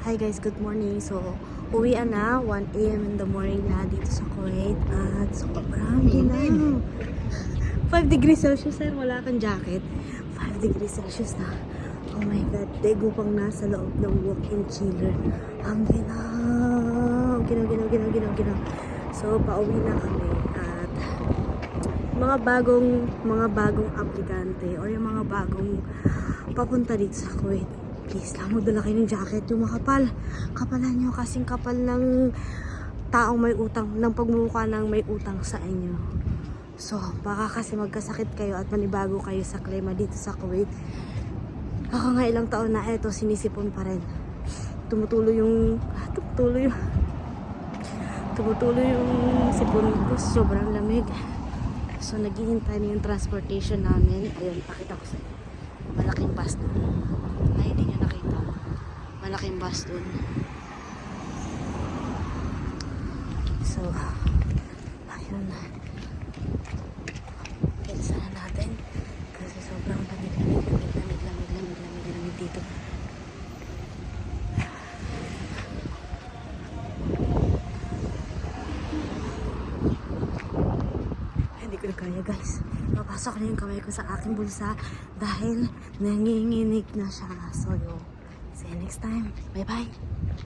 Hi guys, good morning. So, uwian na, 1 a.m. in the morning na dito sa Kuwait. At sobrang ginaw. 5 degrees Celsius sir, wala kang jacket. 5 degrees Celsius na. Oh my God, dego pang nasa loob ng walk-in chiller. Ang ginaw. Ginaw, ginaw, ginaw, ginaw, ginaw. So, pauwi na kami. At mga bagong mga bagong aplikante or yung mga bagong papunta dito sa Kuwait. Please lang, magdala kayo ng jacket. Yung makapal. Kapalan nyo kasing kapal ng taong may utang, ng pagmumukha ng may utang sa inyo. So, baka kasi magkasakit kayo at manibago kayo sa klima dito sa Kuwait. Ako nga ilang taon na eto, sinisipon pa rin. Tumutuloy yung, tumutuloy yung, tumutuloy yung sipon ko. Sobrang lamig. So, naghihintay na yung transportation namin. Ayun, pakita ko sa inyo. Malaking bus doon. Ay, hindi. Malaking bus doon. So, ayun. Bilisan na natin. Kasi sobrang lamig, lamig, lamig, lamig, lamig, lamig, lamig, lamig dito. Hindi ko na kaya guys. Papasok na yung kamay ko sa aking bulsa dahil nanginginig na siya. So, see you next time. Bye-bye.